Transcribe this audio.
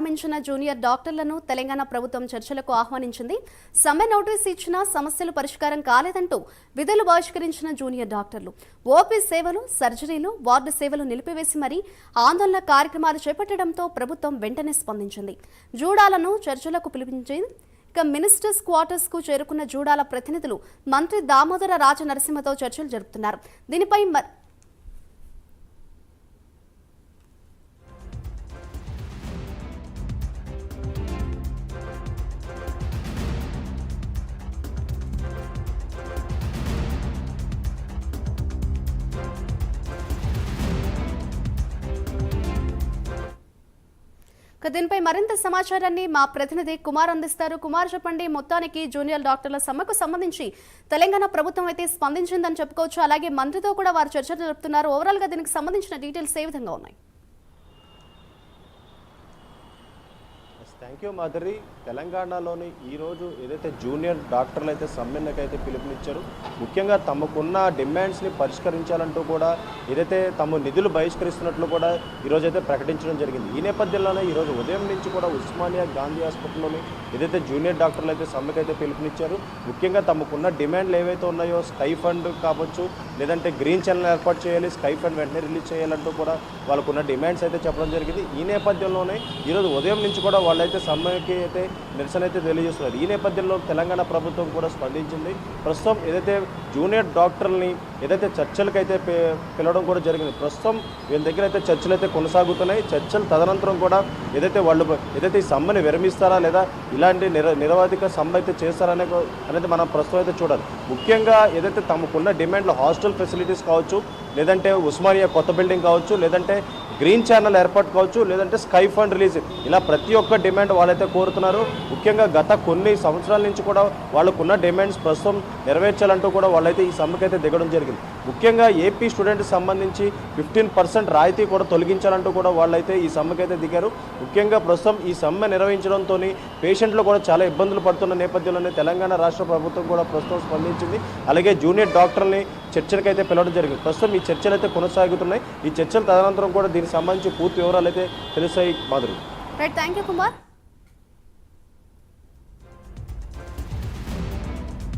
నియమించిన జూనియర్ డాక్టర్లను తెలంగాణ ప్రభుత్వం చర్చలకు ఆహ్వానించింది. సమ్మె నోటీస్ ఇచ్చినా సమస్యలు పరిష్కారం కాలేదంటూ విధులు బహిష్కరించిన జూనియర్ డాక్టర్లు. ఓపీ సేవలు సర్జరీలు వార్డు సేవలు నిలిపివేసి మరీ ఆందోళన కార్యక్రమాలు చేపట్టడంతో ప్రభుత్వం వెంటనే స్పందించింది. జూడాలను చర్చలకు పిలిపించింది ఇక మినిస్టర్స్ క్వార్టర్స్కు చేరుకున్న జూడాల ప్రతినిధులు మంత్రి దామోదర రాజ నరసింహతో చర్చలు జరుపుతున్నారు. దీనిపై ఇక దీనిపై మరింత సమాచారాన్ని మా ప్రతినిధి కుమార్ అందిస్తారు. కుమార్ చెప్పండి మొత్తానికి జూనియర్ డాక్టర్ల సమ్మెకు సంబంధించి తెలంగాణ ప్రభుత్వం అయితే స్పందించిందని చెప్పుకోవచ్చు. అలాగే మంత్రితో కూడా వారు చర్చలు జరుపుతున్నారు. ఓవరాల్గా దీనికి సంబంధించిన డీటెయిల్స్ ఏ విధంగా ఉన్నాయి? Thank you Madhuri. తెలంగాణలోని ఈరోజు ఏదైతే జూనియర్ డాక్టర్లు అయితే సమ్మెన్నకు అయితే పిలుపునిచ్చారు ముఖ్యంగా తమకున్న డిమాండ్స్ని పరిష్కరించాలంటూ కూడా ఏదైతే తమ నిధులు బహిష్కరిస్తున్నట్లు కూడా ఈరోజు అయితే ప్రకటించడం జరిగింది. ఈ నేపథ్యంలోనే ఈరోజు ఉదయం నుంచి కూడా ఉస్మానియా గాంధీ హాస్పిటల్లోని ఏదైతే జూనియర్ డాక్టర్లు అయితే సమ్మెకు అయితే పిలుపునిచ్చారు ముఖ్యంగా తమకున్న డిమాండ్లు ఏవైతే ఉన్నాయో స్కై ఫండ్ కావచ్చు లేదంటే గ్రీన్ ఛానల్ ఏర్పాటు చేయాలి స్కైప్ అండ్ వెంటనే రిలీజ్ చేయాలంటూ కూడా వాళ్ళకున్న డిమాండ్స్ అయితే చెప్పడం జరిగింది. ఈ నేపథ్యంలోనే ఈరోజు ఉదయం నుంచి కూడా వాళ్ళైతే సమ్మెకి అయితే నిరసన అయితే తెలియజేస్తున్నారు. ఈ నేపథ్యంలో తెలంగాణ ప్రభుత్వం కూడా స్పందించింది. ప్రస్తుతం ఏదైతే జూనియర్ డాక్టర్ని ఏదైతే చర్చలకైతే పిలవడం కూడా జరిగింది. ప్రస్తుతం వీళ్ళ దగ్గర అయితే చర్చలు అయితే కొనసాగుతున్నాయి. చర్చలు తదనంతరం కూడా ఏదైతే వాళ్ళు ఏదైతే ఈ సమ్మెని విరమిస్తారా లేదా ఇలాంటి నిర నిరవధిక సమ్మె అయితే చేస్తారనే అనేది మనం ప్రస్తుతం అయితే చూడాలి. ముఖ్యంగా ఏదైతే తమకున్న డిమాండ్లు హాస్టల్ ఫెసిలిటీస్ కావచ్చు లేదంటే ఉస్మానియా కొత్త బిల్డింగ్ కావచ్చు లేదంటే గ్రీన్ ఛానల్ ఏర్పాటు కావచ్చు లేదంటే స్కై ఫండ్ రిలీజ్ ఇలా ప్రతి ఒక్క డిమాండ్ వాళ్ళైతే కోరుతున్నారు. ముఖ్యంగా గత కొన్ని సంవత్సరాల నుంచి కూడా వాళ్ళకున్న డిమాండ్స్ ప్రస్తుతం నెరవేర్చాలంటూ కూడా వాళ్ళైతే ఈ సమ్మెకైతే దిగడం జరిగింది. ముఖ్యంగా ఏపీ స్టూడెంట్కి సంబంధించి ఫిఫ్టీన్ పర్సెంట్ రాయితీ కూడా తొలగించాలంటూ కూడా వాళ్ళైతే ఈ సమ్మెకైతే దిగారు. ముఖ్యంగా ప్రస్తుతం ఈ సమ్మె నిర్వహించడంతో పేషెంట్లు కూడా చాలా ఇబ్బందులు పడుతున్న నేపథ్యంలోనే తెలంగాణ రాష్ట్ర ప్రభుత్వం కూడా ప్రస్తుతం స్పందించింది. అలాగే జూనియర్ డాక్టర్ని చర్చలకైతే పిలవడం జరిగింది. ప్రస్తుతం ఈ చర్చలు అయితే కొనసాగుతున్నాయి. ఈ చర్చలు తదనంతరం కూడా దీనికి సంబంధించి పూర్తి వివరాలు అయితే తెలుస్తాయి Madhuri. Right thank you Kumar